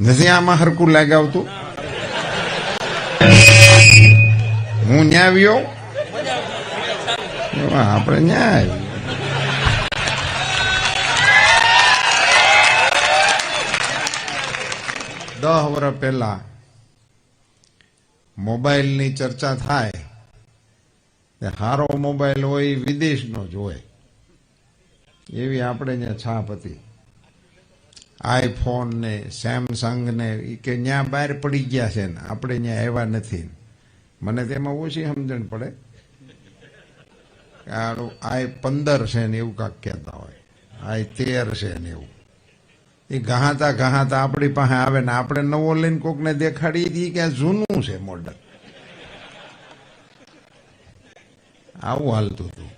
નથી આમાં હરકું લાગાવતું? હું ન્યા આવ્યો? આપણે ન્યા આવ્યો. દસ વર્ષ પહેલા મોબાઈલની ચર્ચા થાય હારો મોબાઈલ હોય વિદેશનો જ હોય. એવી આપણે ત્યાં છાપ હતી. આઈફોન ને સેમસંગ ને કે ત્યાં બહાર પડી ગયા છે ને. આપણે ત્યાં આવ્યા નથી. મને તેમાં ઓછી સમજણ પડે. આઈ પંદર છે ને એવું કાંક કહેતા હોય. આઈ તેર છે ને એવું. એ ગહાતા ગહાતા આપણી પાસે આવે ને આપણે નવો લઈને કોકને દેખાડી દઈએ કે આ જૂનું છે મોડલ આવું હાલતું હતું.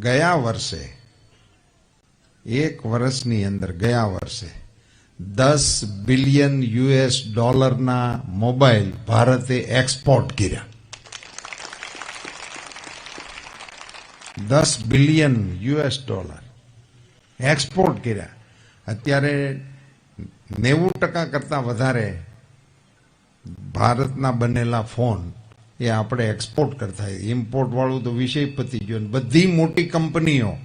ગયા વર્ષે એક વર્ષની અંદર ગયા વર્ષે દસ બિલિયન યુએસ ડોલરના મોબાઈલ ભારતે એક્સપોર્ટ કર્યા. દસ બિલિયન યુએસ ડોલર એક્સપોર્ટ કર્યા. અત્યારે નેવું ટકા કરતાં વધારે ભારતના બનેલા ફોન એ આપણે એક્સપોર્ટ કરતા. ઇમ્પોર્ટવાળું તો વિષય પતી ગયો બધી મોટી કંપનીઓ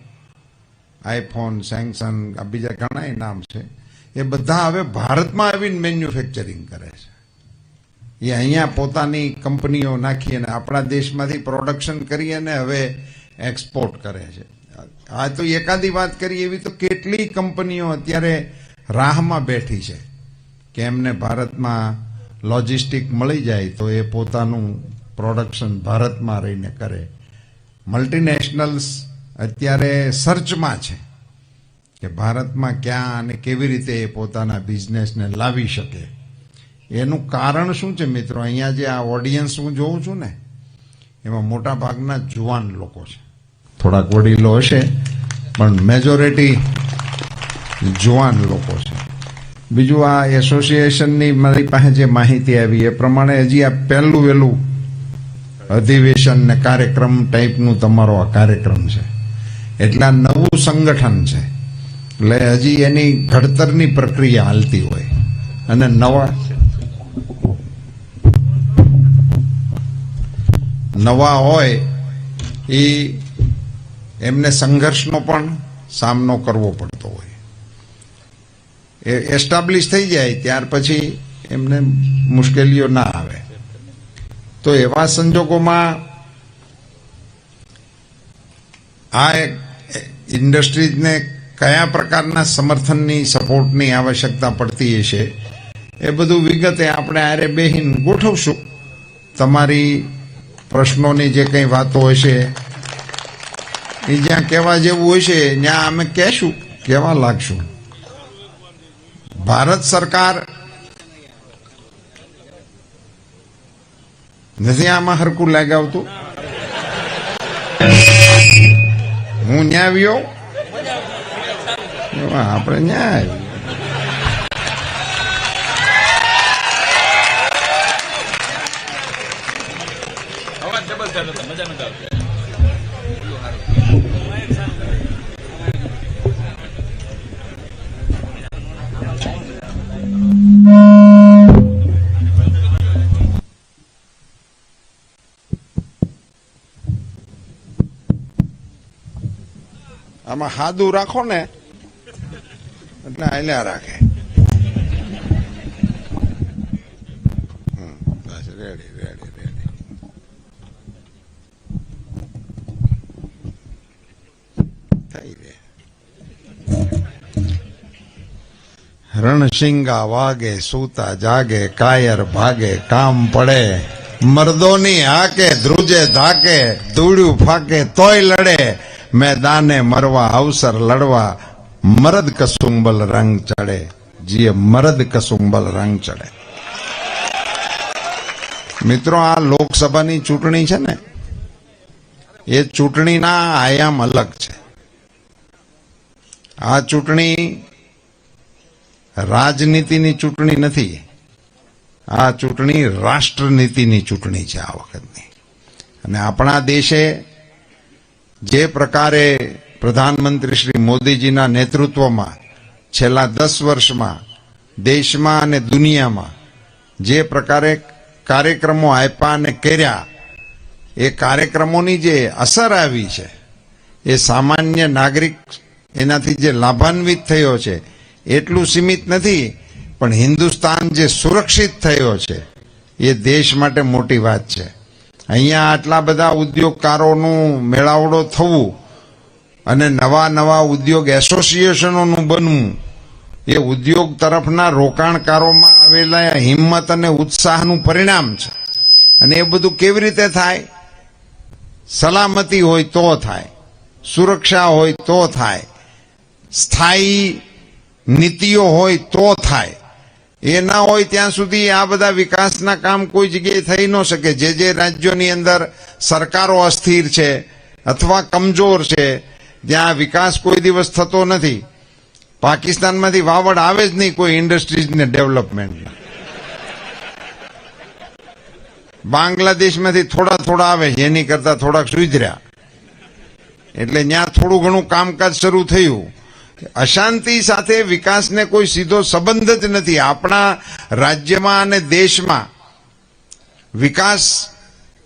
આઈફોન, સેમસંગ, આ બીજા ઘણા નામ છે. એ બધા હવે ભારતમાં આવીને મેન્યુફેક્ચરિંગ કરે છે. એ અહીંયા પોતાની કંપનીઓ નાખી અને આપણા દેશમાંથી પ્રોડક્શન કરી અને હવે એક્સપોર્ટ કરે છે. આ તો એકાદી વાત કરી એવી તો કેટલી કંપનીઓ અત્યારે રાહમાં બેઠી છે કે એમને ભારતમાં લોજિસ્ટિક મળી જાય તો એ પોતાનું પ્રોડક્શન ભારતમાં રહીને કરે. મલ્ટીનેશનલ્સ અત્યારે સર્ચમાં છે કે ભારતમાં ક્યાં અને કેવી રીતે એ પોતાના બિઝનેસને લાવી શકે. એનું કારણ શું છે મિત્રો? અહીંયા જે આ ઓડિયન્સ હું જોઉં છું ને, એમાં મોટા ભાગના જુવાન લોકો છે. થોડાક વડીલો હશે, પણ મેજોરિટી જુવાન લોકો છે. બીજું આ એસોસિએશનની મારી પાસે જે માહિતી આવી, એ પ્રમાણે હજી આ પહેલું વહેલું અધિવેશન ને કાર્યક્રમ ટાઈપનું તમારો આ કાર્યક્રમ છે. એટલે આ નવું સંગઠન છે. એટલે હજી એની ઘડતરની પ્રક્રિયા હાલતી હોય. અને નવા નવા હોય એ એમને સંઘર્ષનો પણ સામનો કરવો પડતો હોય. એ એસ્ટાબ્લિશ થઈ જાય ત્યાર પછી એમને મુશ્કેલીઓ ના આવે. તો એવા સંજોગોમાં આ ઇન્ડસ્ટ્રીઝને કયા પ્રકારના સમર્થનની, સપોર્ટની આવશ્યકતા પડતી હશે, એ બધું વિગતે આપણે આરે બેહીન ગોઠવશું. તમારી પ્રશ્નોની જે કંઈ વાતો હશે, એ જ્યાં કહેવા જેવું હશે, ત્યાં અમે કહેશું, કહેવા લાગશું. ભારત સરકાર નથી આમાં હરકું લાગાવતું. હું ન્યા આવ્યો? આપણે ન્યા આવ્યું. મજા આવતી. આમાં હાદું રાખો ને, એટલે હાલ્યા રાખે. રણશિંગા વાગે, સૂતા જાગે, કાયર ભાગે, કામ પડે. મર્દોની હાકે, ધ્રુજે ધાકે, ધૂળ્યું ફાકે, તોય લડે. મેદાને મરવા, અવસર લડવા, મરદ કસુંબલ રંગ ચડે, જીએ મરદ કસુંબલ રંગ ચડે. મિત્રો, આ લોકસભાની ચૂંટણી છે ને, એ ચૂંટણીના આયામ અલગ છે. આ ચૂંટણી રાજનીતિની ચૂંટણી નથી, આ ચૂંટણી રાષ્ટ્રનીતિની ચૂંટણી છે આ વખતની. અને આપણા દેશે જે પ્રકારે પ્રધાનમંત્રી શ્રી મોદીજીના નેતૃત્વમાં છેલ્લા દસ વર્ષમાં દેશમાં અને દુનિયામાં જે પ્રકારે કાર્યક્રમો આપ્યા અને કર્યા, એ કાર્યક્રમોની જે અસર આવી છે, એ સામાન્ય નાગરિક એનાથી જે લાભાન્વિત થયો છે, એટલું સીમિત નથી, પણ હિન્દુસ્તાન જે સુરક્ષિત થયો છે, એ દેશ માટે મોટી વાત છે. અહીંયા આટલા બધા ઉદ્યોગકારોનું મેળાવડો થવું અને નવા નવા ઉદ્યોગ એસોસિએશનોનું બનવું, એ ઉદ્યોગ તરફના રોકાણકારોમાં આવેલા હિંમત અને ઉત્સાહનું પરિણામ છે. અને એ બધું કેવી રીતે થાય? સલામતી હોય તો થાય, સુરક્ષા હોય તો થાય, સ્થાયી નીતિઓ હોય તો થાય. એ ના હોય ત્યાં સુધી આ બધા વિકાસના કામ કોઈ જગ્યાએ થઈ ન શકે. જે જે રાજ્યોની અંદર સરકારો અસ્થિર છે અથવા કમજોર છે, ત્યાં વિકાસ કોઈ દિવસ થતો નથી. પાકિસ્તાનમાંથી વાવડ આવે જ નહીં કોઈ ઇન્ડસ્ટ્રીઝને ડેવલપમેન્ટ બાંગ્લાદેશમાંથી થોડા થોડા આવે છે એની કરતા થોડાક સુધર્યા. એટલે ત્યાં થોડું ઘણું કામકાજ શરૂ થયું. અશાંતિ સાથે વિકાસને કોઈ સીધો સંબંધ જ નથી. આપણા રાજ્યમાં અને દેશમાં વિકાસ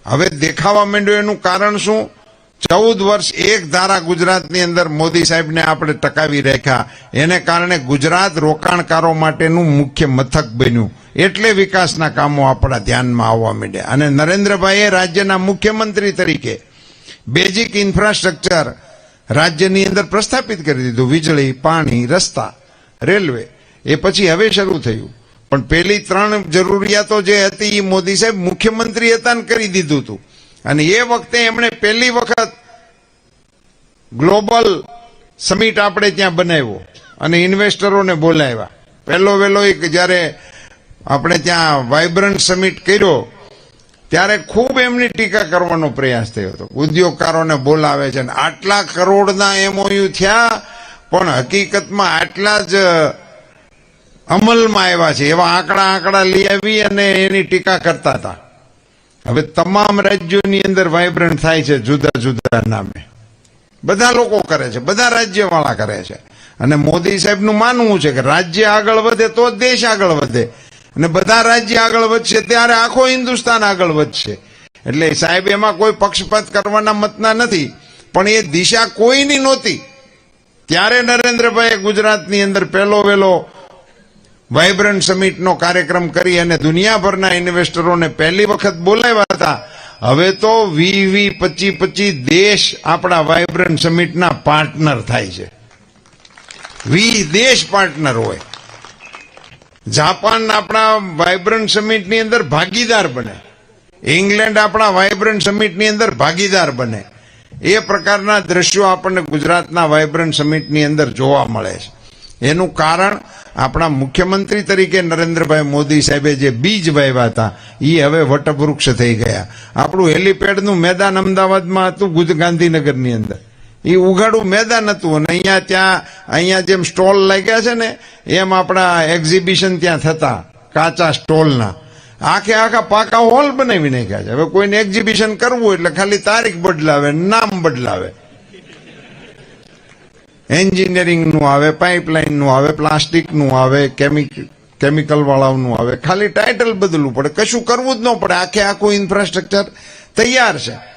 હવે દેખાવા માંડ્યો. એનું કારણ શું? ચૌદ વર્ષ એક ધારા ગુજરાતની અંદર મોદી સાહેબને આપણે ટકાવી રાખ્યા. એને કારણે ગુજરાત રોકાણકારો માટેનું મુખ્ય મથક બન્યું. એટલે વિકાસના કામો આપણા ધ્યાનમાં આવવા માંડ્યા. અને નરેન્દ્રભાઈએ રાજ્યના મુખ્યમંત્રી તરીકે બેઝિક ઇન્ફ્રાસ્ટ્રક્ચર રાજ્યની અંદર પ્રસ્થાપિત કરી દીધું વીજળી, પાણી, રસ્તા, રેલવે. એ પછી હવે શરૂ થયું. પણ પેલી ત્રણ જરૂરિયાતો જે હતી એ મોદી સાહેબ મુખ્યમંત્રી હતા કરી દીધું હતું અને એ વખતે એમણે પહેલી વખત ગ્લોબલ સમિટ આપણે ત્યાં બનાવ્યો અને ઇન્વેસ્ટરોને બોલાવ્યા. પહેલો વહેલો એક જ્યારે આપણે ત્યાં વાઇબ્રન્ટ સમિટ કર્યો ત્યારે ખૂબ એમની ટીકા કરવાનો પ્રયાસ થયો હતો. ઉદ્યોગકારોને બોલાવે છે આટલા કરોડના એમઓયુ થયા, પણ હકીકતમાં આટલા જ અમલમાં આવ્યા છે. એવા આંકડા આંકડા લઈ આવી અને એની ટીકા કરતા હતા. હવે તમામ રાજ્યોની અંદર વાઇબ્રન્ટ થાય છે જુદા જુદા નામે. બધા લોકો કરે છે, બધા રાજ્યવાળા કરે છે. અને મોદી સાહેબનું માનવું છે કે રાજ્ય આગળ વધે તો દેશ આગળ વધે. અને બધા રાજ્ય આગળ વધશે, ત્યારે આખો હિન્દુસ્તાન આગળ વધશે. એટલે સાહેબ, એમાં કોઈ પક્ષપાત કરવાના મતના નથી, પણ એ દિશા કોઈની નહોતી. ત્યારે નરેન્દ્રભાઈએ ગુજરાતની અંદર પહેલો વહેલો વાઇબ્રન્ટ સમિટનો કાર્યક્રમ કરી અને દુનિયાભરના ઇન્વેસ્ટરોને પહેલી વખત બોલાવ્યા હતા. હવે તો વી વી પચી પચી દેશ આપણા વાઇબ્રન્ટ સમિટના પાર્ટનર થાય છે. વી દેશ પાર્ટનર હોય. જાપાન આપણા વાઇબ્રન્ટ સમિટની અંદર ભાગીદાર બને. ઇંગ્લેન્ડ આપણા વાઇબ્રન્ટ સમિટની અંદર ભાગીદાર બને. એ પ્રકારના દ્રશ્યો આપણને ગુજરાતના વાઇબ્રન્ટ સમિટની અંદર જોવા મળે છે. એનું કારણ આપણા મુખ્યમંત્રી તરીકે નરેન્દ્રભાઈ મોદી સાહેબે જે બીજ વાવ્યા હતા એ હવે વટવૃક્ષ થઈ ગયા. આપણું હેલીપેડનું મેદાન અમદાવાદમાં હતું ગાંધીનગરની અંદર. એ ઉઘાડું મેદાન હતું અને અહીંયા ત્યાં, અહીંયા જેમ સ્ટોલ લાગ્યા છે ને, એમ આપણા એક્ઝિબિશન ત્યાં થતા, કાચા સ્ટોલના. આખે આખા પાકા હોલ બનાવી નાખ્યા છે. હવે કોઈને એક્ઝિબિશન કરવું એટલે ખાલી તારીખ બદલાવે, નામ બદલાવે. એન્જિનિયરિંગનું આવે, પાઇપલાઇનનું આવે, પ્લાસ્ટિકનું આવે કેમિક કેમિકલ વાળાનું આવે. ખાલી ટાઇટલ બદલવું પડે. કશું કરવું જ ન પડે. આખે આખું ઇન્ફ્રાસ્ટ્રક્ચર તૈયાર છે.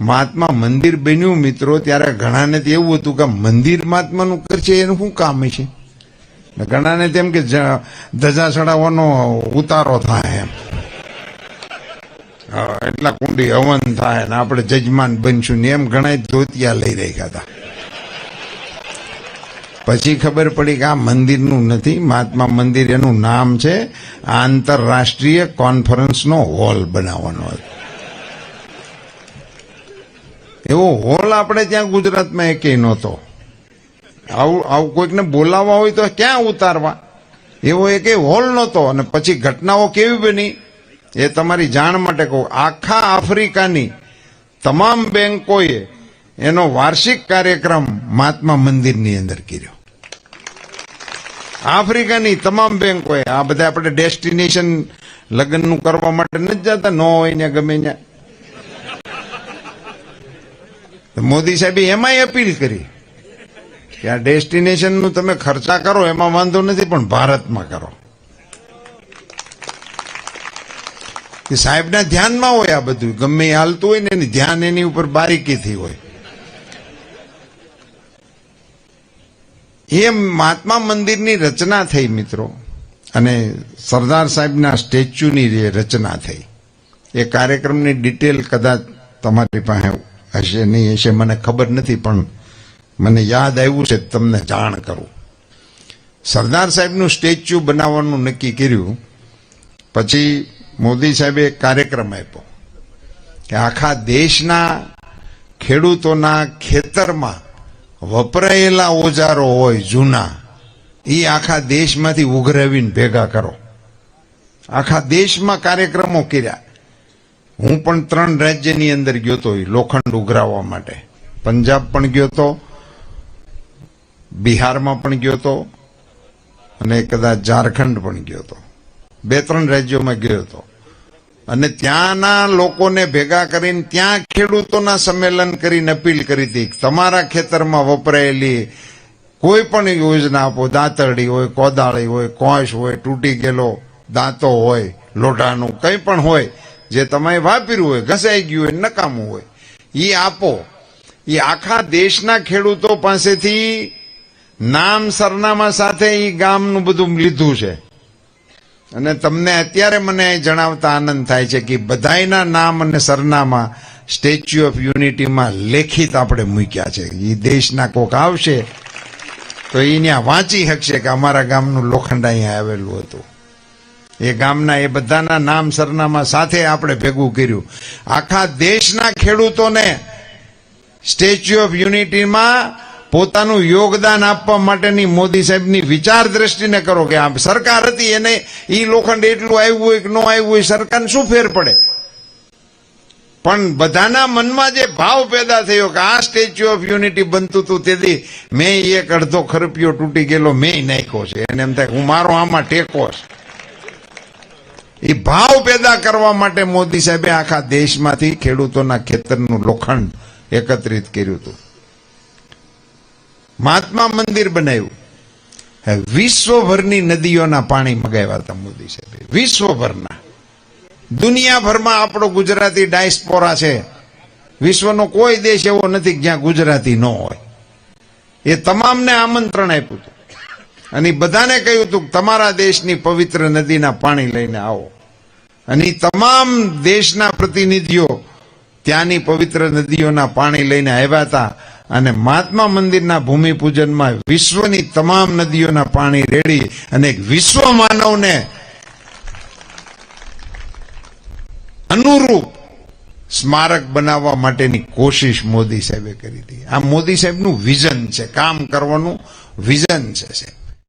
મહાત્મા મંદિર બન્યું મિત્રો, ત્યારે ઘણાને તો એવું હતું કે મંદિર મહાત્માનું કરશે, એનું શું કામ છે ઘણાને તેમ કે ધજા ચડાવવાનો ઉતારો થાય એમ. એટલા કુંડી હવન થાય ને આપણે જજમાન બનશું ને એમ ઘણા ધોતિયા લઈ રહ્યા હતા. પછી ખબર પડી કે આ મંદિરનું નથી, મહાત્મા મંદિર એનું નામ છે આંતરરાષ્ટ્રીય કોન્ફરન્સનો હોલ બનાવવાનો હતો. એવો હોલ આપણે ત્યાં ગુજરાતમાં એકેય નહોતો. આવું આવું કોઈકને બોલાવવા હોય તો ક્યાં ઉતારવા? એવો એકેય હોલ નહોતો. અને પછી ઘટનાઓ કેવી બની? એ તમારી જાણ માટે કહું. આખા આફ્રિકાની તમામ બેંકોએ એનો વાર્ષિક કાર્યક્રમ મહાત્મા મંદિરની અંદર કર્યો. આફ્રિકાની તમામ બેંકોએ આ બધા આપણે ડેસ્ટિનેશન લગ્નનું કરવા માટે નથી જતા, ન હોય ને ગમે ત્યાં. મોદી સાહેબે એમાંય અપીલ કરી. કે આ ડેસ્ટિનેશનનું તમે ખર્ચા કરો, એમાં વાંધો નથી, પણ ભારતમાં કરો. કે સાહેબના ધ્યાનમાં હોય આ બધું. ગમે એ હાલતું હોય ને, એની ધ્યાન એની ઉપર બારીકીથી હોય. એ મહાત્મા મંદિરની રચના થઈ, મિત્રો. અને સરદાર સાહેબના સ્ટેચ્યુની જે રચના થઈ. એ કાર્યક્રમની ડિટેલ કદાચ તમારી પાસે હશે નહીં હશે, મને ખબર નથી, પણ મને યાદ આવ્યું છે, તમને જાણ કરું. સરદાર સાહેબનું સ્ટેચ્યુ બનાવવાનું નક્કી કર્યું. પછી મોદી સાહેબે એક કાર્યક્રમ આપ્યો કે આખા દેશના ખેડૂતોના ખેતરમાં વપરાયેલા ઓજારો હોય, જૂના, એ આખા દેશમાંથી ઉઘરાવીને ભેગા કરો. આખા દેશમાં કાર્યક્રમો કર્યા. હું પણ ત્રણ રાજ્યની અંદર ગયો તો લોખંડ ઉઘરાવવા માટે. પંજાબ પણ ગયો તો, બિહારમાં પણ ગયો તો, અને કદાચ ઝારખંડ પણ ગયો તો. બે ત્રણ રાજ્યોમાં ગયો તો. અને ત્યાંના લોકોને ભેગા કરીને ત્યાં ખેડૂતોના સંમેલન કરીને અપીલ કરી હતી તમારા ખેતરમાં વપરાયેલી કોઈ પણ યોજના આપો, દાંતરડી હોય, કોદાળી હોય કોશ હોય, તૂટી ગયેલો દાંતો હોય, લોઢાનું, કંઈ પણ હોય જે તમે વાપર્યું હોય, ઘસાઈ ગયું હોય, નકામું હોય એ આપો. એ આખા દેશના ખેડૂતો પાસેથી નામ સરનામા સાથે એ ગામનું બધું લીધું છે. અને તમને અત્યારે મને જણાવતા આનંદ થાય છે કે બધાયના નામ અને સરનામા સ્ટેચ્યુ ઓફ યુનિટીમાં લેખિત આપણે મૂક્યા છે. એ દેશના કોક આવશે તો એ ત્યાં વાંચી શકશે કે અમારા ગામનું લોખંડ અહીંયા આવેલું હતું. એ ગામના, એ બધાના નામ સરનામા સાથે આપણે ભેગું કર્યું. આખા દેશના ખેડૂતોને સ્ટેચ્યુ ઓફ યુનિટીમાં પોતાનું યોગદાન આપવા માટેની મોદી સાહેબની વિચાર દ્રષ્ટિને કરો કે આ સરકાર હતી, એને એ લોખંડ એટલું આવ્યું હોય કે ન આવ્યું હોય, સરકારને શું ફેર પડે? પણ બધાના મનમાં જે ભાવ પેદા થયો કે આ સ્ટેચ્યુ ઓફ યુનિટી બનતું હતું, તેથી મેં એક અડધો ખરપિયો તૂટી ગયેલો, મેં નાખ્યો છે. એને એમ થાય હું મારો આમાં ટેકો છે. એ ભાવ પેદા કરવા માટે મોદી સાહેબે આખા દેશમાંથી ખેડૂતોના ખેતરનું લોખંડ એકત્રિત કર્યું હતું. મહાત્મા મંદિર બનાવ્યું. વિશ્વભરની નદીઓના પાણી મગાવ્યા હતા મોદી સાહેબે. વિશ્વભરના. દુનિયાભરમાં આપણો ગુજરાતી ડાયસ્પોરા છે. વિશ્વનો કોઈ દેશ એવો નથી જ્યાં ગુજરાતી ન હોય. એ તમામને આમંત્રણ આપ્યું હતું. અને બધાને કહ્યું હતું તમારા દેશની પવિત્ર નદીના પાણી લઈને આવો. અને તમામ દેશના પ્રતિનિધિઓ ત્યાંની પવિત્ર નદીઓના પાણી લઈને આવ્યા હતા. અને મહાત્મા મંદિરના ભૂમિપૂજનમાં વિશ્વની તમામ નદીઓના પાણી રેડી અને વિશ્વ માનવને અનુરૂપ સ્મારક બનાવવા માટેની કોશિશ મોદી સાહેબે કરી હતી. આ મોદી સાહેબનું વિઝન છે. કામ કરવાનું વિઝન છે સાહેબ.